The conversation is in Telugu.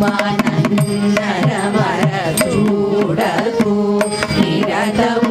పరమానందరమర చూడకు నిరతము